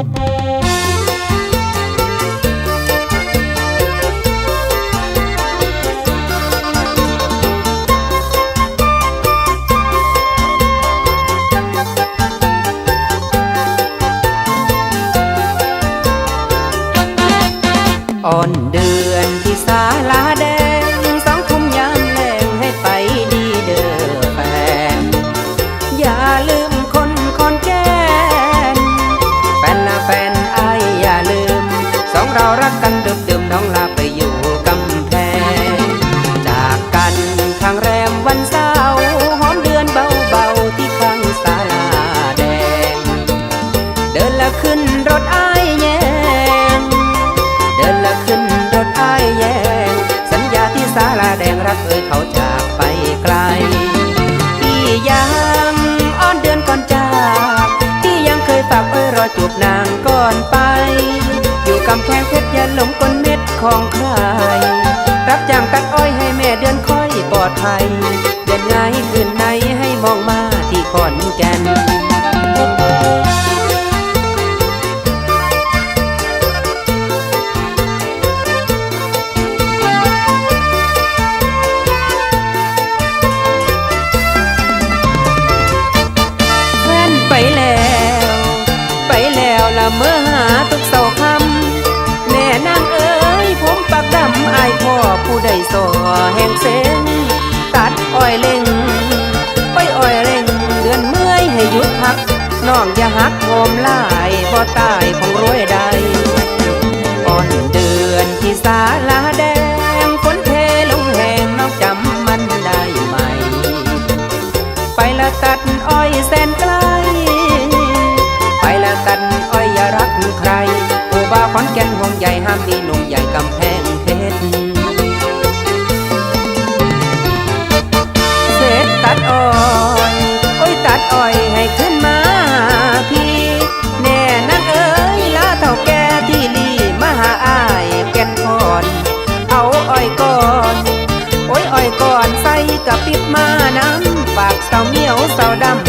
อ่อนเดือนที่ศาลาแด นละขึ้นรถไอายแยง เดินละขึ้นรถไอายแยง สัญญาที่ศาลาแดงรักเอ่ยเขาจากไปไกล พี่ยังอ้อนเดือนก่อนจากพี่ยังเคยฝากเอ้ยรอจูบนางก่อนไป อยู่กำแพงเพชรย่าหลงกลเม็ดของใคร รับจ้างตัดอ้อยให้แม่เดือนค่อยปลอดภัยเดือนไงคืนไหน ล้วละเมื่อหาทุกเสาคำแม่นางเอ๋ยผมปากดำอายพ่อผู้ใดสอแห่งเส้นตัดอ้อยเล่งไปอ้อยเล่งเดือนเมื่อยให้หยุดพักน้องอย่าหักโหมลายบ่ตายคงรวยใดอ่อนเดือนที่ศาลาแดงฝนเทลงแหงน้องจำมันได้ไหม ไปละตัดอ้อยแสนไกล ขอนแก่นห่วงใยห้ามมีหนุ่มใหญ่กำแพงเพชรเสร็จตัดอ้อยโอ้ยตัดอ้อยให้ขึ้นมาพี่แน่นางเอ๋ยลาเท่าแก่ที่ลีมาหาอายแก่นคอนเอาอ้อยก่อนโอ้ยอ้อยก่อนใส่กะปิบมาน้ำปากเสาเหนียวเสาดำ